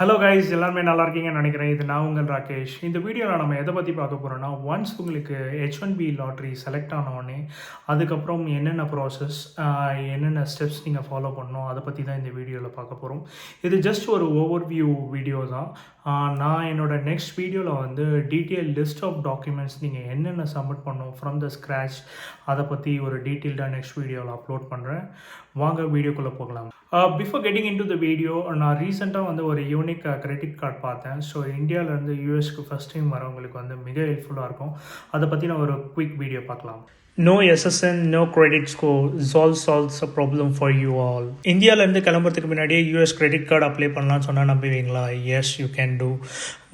Hello guys எல்லாருமே நல்லா இருக்கீங்கன்னு நினைக்கிறேன். இது நான் உங்கள் ராகேஷ். இந்த வீடியோவில் நம்ம எதை பற்றி பார்க்க போகிறோம்னா ஒன்ஸ் உங்களுக்கு H one B lottery select ஆனவுடனே அதுக்கப்புறம் என்னென்ன ப்ராசஸ் என்னென்ன ஸ்டெப்ஸ் நீங்கள் ஃபாலோ பண்ணணும் அதை பற்றி தான் இந்த வீடியோவில் பார்க்க போகிறோம் இது ஜஸ்ட் ஒரு ஓவர் வியூ வீடியோ தான் நான் என்னோட நெக்ஸ்ட் வீடியோவில் வந்து டீட்டெயில் லிஸ்ட் ஆஃப் டாக்குமெண்ட்ஸ் நீங்கள் என்னென்ன சப்மிட் பண்ணணும் ஃப்ரம் த ஸ்க்ராச் அதை பற்றி ஒரு டீட்டெயில்டாக நெக்ஸ்ட் வீடியோவில் அப்லோட் பண்ணுறேன் வாங்க வீடியோக்குள்ளே போகலாம். Before getting into the video நான் ரீசெண்டாக வந்து ஒரு யூனிக் கிரெடிட் கார்டு பார்த்தேன். ஸோ இந்தியாவிலேருந்து யூஎஸ்க்கு ஃபஸ்ட் டைம் வரவங்களுக்கு வந்து மிக ஹெல்ப்ஃபுல்லாக இருக்கும். அதை பற்றி நான் ஒரு குயிக் வீடியோ பார்க்கலாம். No SSN no credit score solve solves a problem for you all இந்தியாவிலேருந்து கிளம்புறதுக்கு முன்னாடியே யூஎஸ் கிரெடிட் கார்டு அப்ளை பண்ணலாம்னு சொன்னால் நம்புவீங்களா? எஸ் யூ கேன் டூ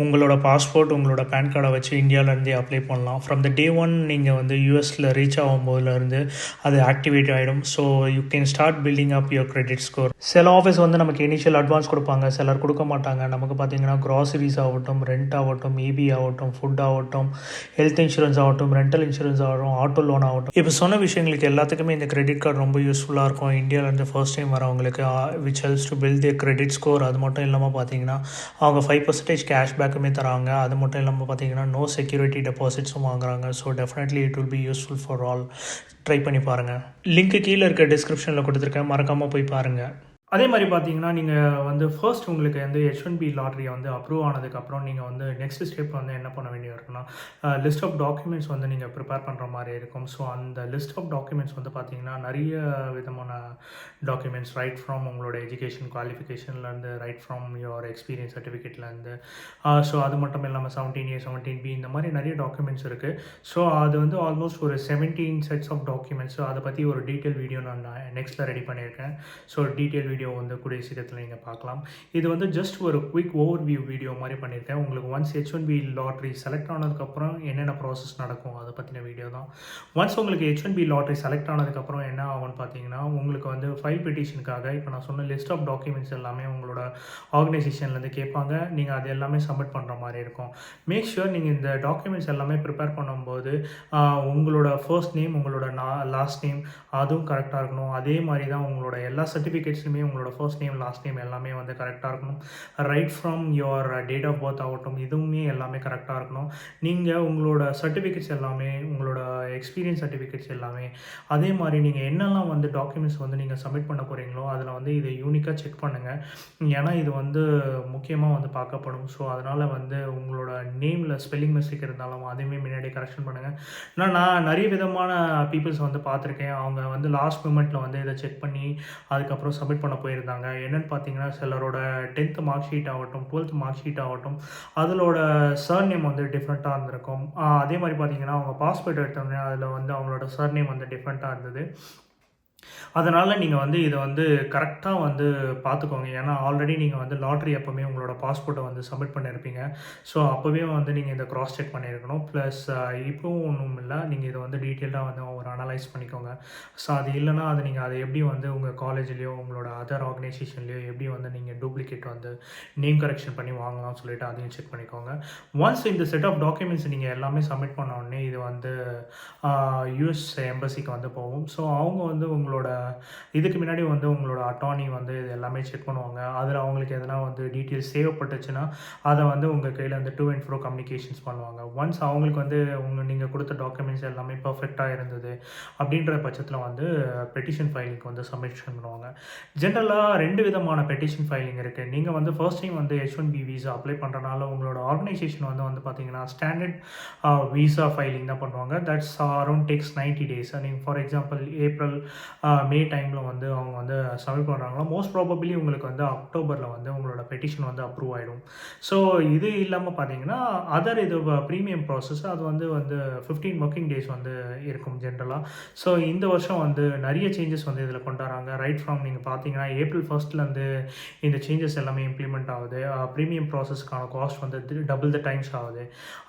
உங்களோட பாஸ்போர்ட் உங்களோட பேன் கார்டை வச்சு இந்தியாவிலேருந்தே அப்ளை பண்ணலாம். ஃப்ரம் த டே ஒன் நீங்கள் வந்து யூஎஸில் ரீச் ஆகும்போதுலேருந்து அது ஆக்டிவேட் ஆகிடும் so you can start building up your credit score சில ஆஃபீஸ் வந்து நமக்கு இனிஷியல் அட்வான்ஸ் கொடுப்பாங்க. சிலர் கொடுக்க மாட்டாங்க. நமக்கு பார்த்தீங்கன்னா க்ராசரிஸ் ஆகட்டும் ரெண்ட் ஆகட்டும் இபி ஆகட்டும் ஃபுட் ஆகட்டும் ஹெல்த் இன்சூரன்ஸ் ஆகட்டும் ரெண்டல் இன்சூரன்ஸ் ஆகட்டும் ஆட்டோ லோன் ஆகட்டும். இப்போ சொன்ன விஷயங்களுக்கு எல்லாத்துக்குமே இந்த கிரெடிட் கார்டு ரொம்ப யூஸ்ஃபுல்லாக இருக்கும். இந்தியாவிலேருந்து ஃபர்ஸ்ட் டைம் வரவங்களுக்கு which helps to build the credit score அது மட்டும் இல்லாமல் பார்த்தீங்கன்னா அவங்க ஃபைவ் பர்சன்டேஜ் கேஷ்பேக்குமே தராங்க. அது மட்டும் இல்லாமல் பார்த்தீங்கன்னா நோ செக்யூரிட்டி டெபாசிட்ஸும் வாங்குறாங்க. So definitely it will be useful for all try பண்ணி பாருங்கள் லிங்க்கு கீழே இருக்க டிஸ்கிரிப்ஷனில் கொடுத்துருக்கேன். மறக்காமல் போய் பாருங்கள் அதே மாதிரி பார்த்தீங்கன்னா நீங்கள் வந்து ஃபர்ஸ்ட் உங்களுக்கு வந்து ஹெச் ஒன் பி லாட்ரி வந்து அப்ரூவ் ஆனதுக்கப்புறம் நீங்கள் வந்து நெக்ஸ்ட் ஸ்டெப் வந்து என்ன பண்ண வேண்டிய இருக்குன்னா லிஸ்ட் ஆஃப் டாக்குமெண்ட்ஸ் வந்து நீங்கள் ப்ரிப்பேர் பண்ணுற மாதிரி இருக்கும். ஸோ அந்த லிஸ்ட் ஆஃப் டாக்குமெண்ட்ஸ் வந்து பார்த்தீங்கன்னா நிறைய விதமான டாக்குமெண்ட்ஸ் ரைட் ஃப்ரம் உங்களோட எஜுகேஷன் குவாலிஃபிகேஷன்லேருந்து ரைட் ஃப்ரம் யுவர் எக்ஸ்பீரியன்ஸ் சர்டிஃபிகேட்லேருந்து ஸோ அது மட்டும் இல்லாமல் செவன்டீன் ஏ செவன்டீன் பி இந்த மாதிரி நிறைய டாக்குமெண்ட்ஸ் இருக்குது ஸோ அது வந்து ஆல்மோஸ்ட் ஒரு செவன்டீன் செட்ஸ் ஆஃப் டாக்குமெண்ட்ஸ் அதை பற்றி ஒரு டீட்டெயில் வீடியோ நான் நெக்ஸ்ட்டில் ரெடி பண்ணியிருக்கேன். ஸோ டீட்டெயில் வீடியோ வந்து கூடிய சீக்கிரத்தில் நீங்கள் பார்க்கலாம். இது வந்து ஜஸ்ட் ஒரு குயிக் ஓவர் வியூ வீடியோ மாதிரி பண்ணியிருக்கேன். உங்களுக்கு once H one B lottery select ஆனதுக்கப்புறம் என்னென்ன ப்ராசஸ் நடக்கும் அதை பற்றின வீடியோ தான். ஒன்ஸ் உங்களுக்கு H one B lottery select ஆனதுக்கப்புறம் என்ன ஆகும்னு பார்த்தீங்கன்னா உங்களுக்கு வந்து ஃபைல் பெட்டிஷனுக்காக இப்போ நான் சொன்ன லிஸ்ட் ஆஃப் டாக்குமெண்ட்ஸ் எல்லாமே உங்களோட ஆர்கனைசேஷன்லேருந்து கேட்பாங்க. நீங்கள் அது எல்லாமே சப்மிட் பண்ணுற மாதிரி இருக்கும். மேக் ஷுர் நீங்கள் இந்த டாக்குமெண்ட்ஸ் எல்லாமே ப்ரிப்பேர் பண்ணும்போது உங்களோட ஃபர்ஸ்ட் நேம் உங்களோட லாஸ்ட் நேம் அதுவும் கரெக்டாக இருக்கணும். அதே மாதிரி தான் உங்களோட எல்லா சர்டிஃபிகேட்ஸுமே உங்களோட ஃபர்ஸ்ட் நேம் லாஸ்ட் நேம் எல்லாமே வந்து கரெக்டாக இருக்கணும். Right from your date of birth ஆகட்டும் இதுவுமே எல்லாமே கரெக்டாக இருக்கணும். நீங்கள் உங்களோட சர்டிஃபிகேட்ஸ் எல்லாமே உங்களோட எக்ஸ்பீரியன்ஸ் சர்டிஃபிகேட்ஸ் எல்லாமே அதே மாதிரி நீங்கள் என்னெல்லாம் வந்து டாக்குமெண்ட்ஸ் வந்து நீங்கள் சப்மிட் பண்ண போகிறீங்களோ அதில் வந்து இதை யூனிக்காக செக் பண்ணுங்கள் ஏன்னா இது வந்து முக்கியமாக வந்து பார்க்கப்படும். ஸோ அதனால் வந்து உங்களோட நேமில் ஸ்பெல்லிங் மிஸ்டேக் இருந்தாலும் அதையுமே முன்னாடி கரெக்ஷன் பண்ணுங்கள் ஏன்னா நான் நிறைய விதமான பீப்புள்ஸ் வந்து பார்த்துருக்கேன். அவங்க வந்து லாஸ்ட் மூமெண்ட்டில் வந்து இதை செக் பண்ணி அதுக்கப்புறம் சப்மிட் பண்ண போயிருந்தாங்க. என்னென்னு பார்த்தீங்கன்னா சிலரோட டென்த்து மார்க் ஷீட் ஆகட்டும் டுவெல்த் மார்க் ஷீட் ஆகட்டும் அதிலோட சர்நேம் வந்து டிஃப்ரெண்ட்டாக இருந்திருக்கும். அதே மாதிரி பார்த்தீங்கன்னா அவங்க பாஸ்போர்ட் எடுத்தோடனே அதில் வந்து அவங்களோட சர்நேம் வந்து டிஃப்ரெண்ட்டாக இருந்தது. அதனால் நீங்கள் வந்து இதை வந்து கரெக்டாக வந்து பார்த்துக்கோங்க ஏன்னா ஆல்ரெடி நீங்கள் வந்து லாட்ரி அப்போவே உங்களோட பாஸ்போர்ட்டை வந்து சப்மிட் பண்ணியிருப்பீங்க ஸோ அப்போவே வந்து நீங்கள் இதை க்ராஸ் செக் பண்ணியிருக்கணும் ப்ளஸ் இப்போவும் ஒன்றும் இல்லை. நீங்கள் இதை வந்து டீட்டெயிலாக வந்து ஒரு அனலைஸ் பண்ணிக்கோங்க. ஸோ அது இல்லைனா அது நீங்கள் அதை எப்படி வந்து உங்கள் காலேஜ்லேயோ உங்களோட அதர் ஆர்கனைசேஷன்லேயோ எப்படி வந்து நீங்கள் டூப்ளிகேட் வந்து நேம் கரெக்ஷன் பண்ணி வாங்கலாம்னு சொல்லிட்டு அதையும் செக் பண்ணிக்கோங்க. ஒன்ஸ் இந்த செட் ஆஃப் டாக்குமெண்ட்ஸ் நீங்கள் எல்லாமே சப்மிட் பண்ண உடனே இது வந்து யூஎஸ் எம்பசிக்கு வந்து போகும். ஸோ அவங்க வந்து உங்கள் உங்களோட இதுக்கு முன்னாடி வந்து உங்களோட அட்டார்னி வந்து இது எல்லாமே செக் பண்ணுவாங்க. அதில் அவங்களுக்கு எதனா வந்து டீட்டெயில்ஸ் தேவைப்பட்டுச்சுன்னா அதை வந்து உங்கள் கையில் வந்து டூ அண்ட் ஃப்ரோ கம்யூனிகேஷன்ஸ் பண்ணுவாங்க. ஒன்ஸ் அவங்களுக்கு வந்து உங்கள் நீங்கள் கொடுத்த டாக்குமெண்ட்ஸ் எல்லாமே பர்ஃபெக்டாக இருந்தது அப்படின்ற பட்சத்தில் வந்து பெட்டிஷன் ஃபைலிங்க்கு வந்து சப்மிஷன் பண்ணுவாங்க. ஜென்ரலாக ரெண்டு விதமான பெட்டிஷன் ஃபைலிங் இருக்குது நீங்கள் வந்து ஃபர்ஸ்ட் டைம் வந்து H one B visa apply பண்ணுறனால உங்களோட ஆர்கனைசேஷன் வந்து வந்து பார்த்தீங்கன்னா ஸ்டாண்டர்ட் விசா ஃபைலிங் தான் பண்ணுவாங்க. That's around takes ninety days நீங்கள் for example April May time வந்து அவங்க வந்து சப்மிட் பண்ணுறாங்களோ மோஸ்ட் ப்ராபபிளி உங்களுக்கு வந்து அக்டோபரில் வந்து உங்களோட பெட்டிஷன் வந்து அப்ரூவ் ஆகிடும் ஸோ இது இல்லாமல் பார்த்தீங்கன்னா அதர் இது ப்ரீமியம் ப்ராசஸ் அது வந்து வந்து ஃபிஃப்டீன் ஒர்க்கிங் டேஸ் வந்து இருக்கும் ஜென்ரலாக ஸோ இந்த வருஷம் வந்து நிறைய சேஞ்சஸ் வந்து இதில் கொண்டு வராங்க. ரைட் ஃப்ரம் நீங்கள் பார்த்தீங்கன்னா ஏப்ரல் ஃபர்ஸ்ட்லேருந்து இந்த சேஞ்சஸ் எல்லாமே இம்ப்ளிமெண்ட் ஆகுது. ப்ரீமியம் ப்ராசஸ்க்கான காஸ்ட் வந்து டபுள் த டைம்ஸ் ஆகுது.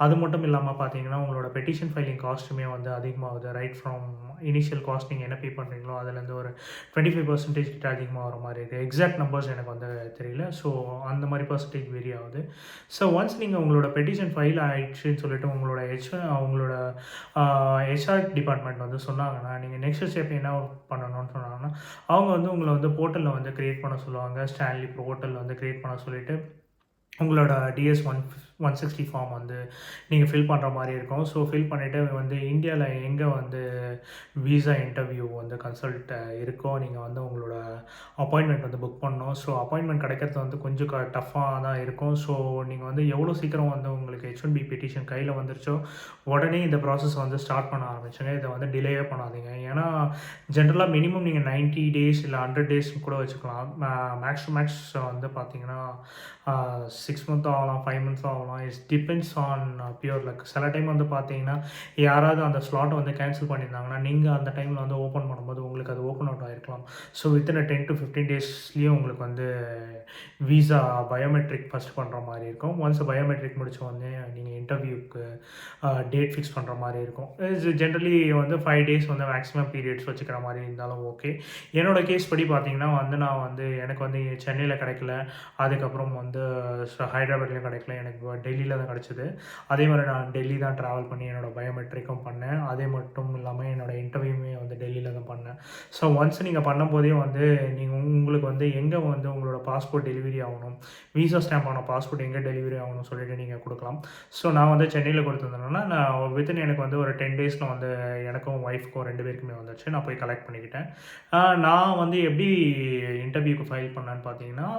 அது மட்டும் இல்லாமல் பார்த்தீங்கன்னா உங்களோட பெட்டிஷன் ஃபைலிங் காஸ்ட்டுமே வந்து அதிகமாகுது. ரைட் ஃப்ரம் இனிஷியல் காஸ்ட் நீங்கள் என்ன பே பண்ணுறீங்களோ அதுலேருந்து ஒரு டுவெண்ட்டி ஃபைவ் பர்சன்டேஜ் கிட்ட அதிகமாக வர மாதிரி இருக்குது எக்ஸாக்ட் நம்பர்ஸ் எனக்கு வந்து தெரியல. ஸோ அந்த மாதிரி பர்சன்டேஜ் வேரி ஆகுது. ஸோ ஒன்ஸ் நீங்கள் உங்களோட பெட்டிஷன் ஃபைல் ஆயிடுச்சுன்னு சொல்லிட்டு உங்களோட ஹெச் உங்களோட ஹெச்ஆர் டிபார்ட்மெண்ட் வந்து சொன்னாங்கன்னா நீங்கள் நெக்ஸ்ட் ஸ்டெப் என்ன பண்ணணும்னு சொன்னாங்கன்னா அவங்க வந்து உங்களை வந்து போர்ட்டலில் வந்து க்ரியேட் பண்ண சொல்லுவாங்க. ஸ்டான்லி போர்ட்டலில் வந்து க்ரியேட் பண்ண சொல்லிட்டு உங்களோட DS one one sixty form வந்து நீங்கள் ஃபில் பண்ணுற மாதிரி இருக்கும். ஸோ ஃபில் பண்ணிவிட்டு வந்து இந்தியாவில் எங்கே வந்து விசா இன்டர்வியூ வந்து கன்சல்ட் இருக்கோ நீங்கள் வந்து உங்களோட அப்பாயின்மெண்ட் வந்து புக் பண்ணணும். ஸோ அப்பாயின்மெண்ட் கிடைக்கிறது வந்து கொஞ்சம் க டஃப்பாக தான் இருக்கும். ஸோ நீங்கள் வந்து எவ்வளோ சீக்கிரம் வந்து உங்களுக்கு ஹெச் ஒன் பி பெட்டிஷன் கையில் வந்துருச்சோ உடனே இந்த ப்ராசஸ் வந்து ஸ்டார்ட் பண்ண ஆரம்பிச்சுங்க. இதை வந்து டிலேவே பண்ணாதீங்க. ஏன்னா ஜென்ரலாக மினிமம் நீங்கள் நைன்ட்டி டேஸ் இல்லை ஹண்ட்ரட் டேஸ் கூட வச்சுக்கலாம். மேக்ஸ் மேக்ஸ் வந்து பார்த்தீங்கன்னா சிக்ஸ் மந்த் ஆகலாம் ஃபைவ் மந்த்ஸ் ஆகலாம். It's depends on pure luck சில டைம் வந்து பார்த்தீங்கன்னா யாராவது அந்த ஸ்லாட்டை வந்து கேன்சல் பண்ணியிருந்தாங்கன்னா நீங்கள் அந்த டைமில் வந்து ஓப்பன் பண்ணும்போது உங்களுக்கு அது open out ஆகிருக்கலாம் so within ten to fifteen டேஸ்லேயும் உங்களுக்கு வந்து விசா பயோமெட்ரிக் ஃபஸ்ட் பண்ணுற மாதிரி இருக்கும். ஒன்ஸ் பயோமெட்ரிக் முடிச்ச உடனே நீங்கள் இன்டர்வியூக்கு டேட் uh, ஃபிக்ஸ் பண்ணுற மாதிரி இருக்கும். ஜென்ரலி வந்து ஃபைவ் டேஸ் வந்து மேக்ஸிமம் பீரியட்ஸ் வச்சுக்கிற மாதிரி இருந்தாலும் ஓகே என்னோட கேஸ் படி பார்த்தீங்கன்னா வந்து நான் வந்து எனக்கு வந்து சென்னையில் கிடைக்கல. அதுக்கப்புறம் வந்து ஹைதராபாத்லேயும் கிடைக்கல. எனக்கு டெல்லியில் தான் கிடச்சிது. அதே மாதிரி நான் டெல்லி தான் ட்ராவல் பண்ணி என்னோட பயோமெட்ரிக்கும் பண்ணேன். அதே மட்டும் இல்லாமல் என்னோட இன்டர்வியூமே வந்து டெல்லியில் தான் பண்ணேன். ஸோ ஒன்ஸ் நீங்கள் பண்ணும்போதே வந்து நீங்கள் உங்களுக்கு வந்து எங்கே வந்து உங்களோட பாஸ்போர்ட் டெலிவரி ஆகணும்? விசா ஸ்டாம்ப் ஆன பாஸ்போர்ட் எங்கே டெலிவரி ஆகணும்னு சொல்லிட்டு நீங்கள் கொடுக்கலாம். ஸோ நான் வந்து சென்னையில் கொடுத்துருந்தேன்னா நான் வித்தின் எனக்கு வந்து ஒரு டென் டேஸில் வந்து எனக்கும் ஒய்ஃப்க்கும் ரெண்டு பேருக்குமே வந்துச்சு நான் போய் கலெக்ட் பண்ணிக்கிட்டேன். நான் வந்து எப்படி இன்டர்வியூக்கு ஃபைல் பண்ணேன்னு பார்த்தீங்கன்னா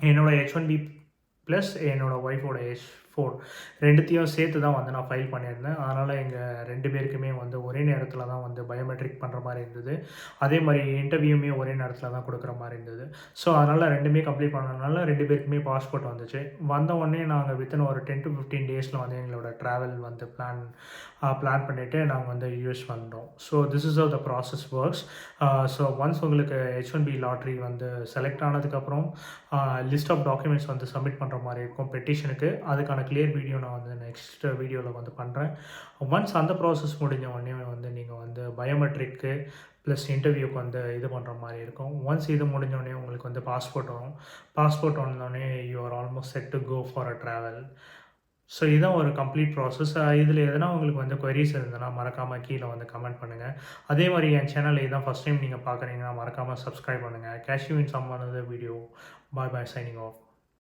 என்னோடய என்னோட ஹெச் ஒன் பி ப்ளஸ் என்னோட ஒய்ஃபோட எச் ஃபோர் ரெண்டுத்தையும் சேர்த்து தான் வந்து நான் ஃபைல் பண்ணியிருந்தேன். அதனால் எங்கள் ரெண்டு பேருக்குமே வந்து ஒரே நேரத்தில் தான் வந்து பயோமெட்ரிக் பண்ணுற மாதிரி இருந்தது. அதே மாதிரி இன்டர்வியூமே ஒரே நேரத்தில் தான் கொடுக்குற மாதிரி இருந்தது. ஸோ அதனால் ரெண்டுமே கம்ப்ளீட் பண்ணதுனால ரெண்டு பேருக்குமே பாஸ்போர்ட் வந்துச்சு. வந்த உடனே நாங்கள் வித்தின் ஒரு டென் டு ஃபிஃப்டீன் டேஸில் வந்து எங்களோட ட்ராவல் வந்து பிளான் பிளான் பண்ணிவிட்டு நாங்கள் வந்து யூஎஸ் வந்தோம். So this is of the process works so once உங்களுக்கு ஹெச் ஒன் பி லாட்ரி வந்து செலக்ட் ஆனதுக்கப்புறம் லிஸ்ட் ஆஃப் டாக்குமெண்ட்ஸ் வந்து சப்மிட் பண்ணுற மாதிரி இருக்கும் பெட்டிஷனுக்கு அதுக்கான கிளியர் வீடியோ நான் வந்து நெக்ஸ்ட் வீடியோவில் வந்து பண்ணுறேன் ஒன்ஸ் அந்த ப்ராசஸ் முடிஞ்ச உடனே வந்து நீங்கள் வந்து பயோமெட்ரிக்கு ப்ளஸ் இன்டர்வியூக்கு வந்து இது பண்ணுற மாதிரி இருக்கும். ஒன்ஸ் இது முடிஞ்சோடனே உங்களுக்கு வந்து பாஸ்போர்ட் வரும். பாஸ்போர்ட் வந்தோடனே you are almost set to go for a travel so இதுதான் ஒரு கம்ப்ளீட் ப்ராசஸ் இதில் எதனா உங்களுக்கு வந்து கொரிஸ் இருந்ததுன்னா மறக்காமல் கீழே வந்து கமெண்ட் பண்ணுங்கள் அதே மாதிரி என் சேனல் இதான் ஃபஸ்ட் டைம் நீங்கள் பார்க்குறீங்கன்னா மறக்காமல் சப்ஸ்கிரைப் பண்ணுங்கள் catch in video bye bye signing off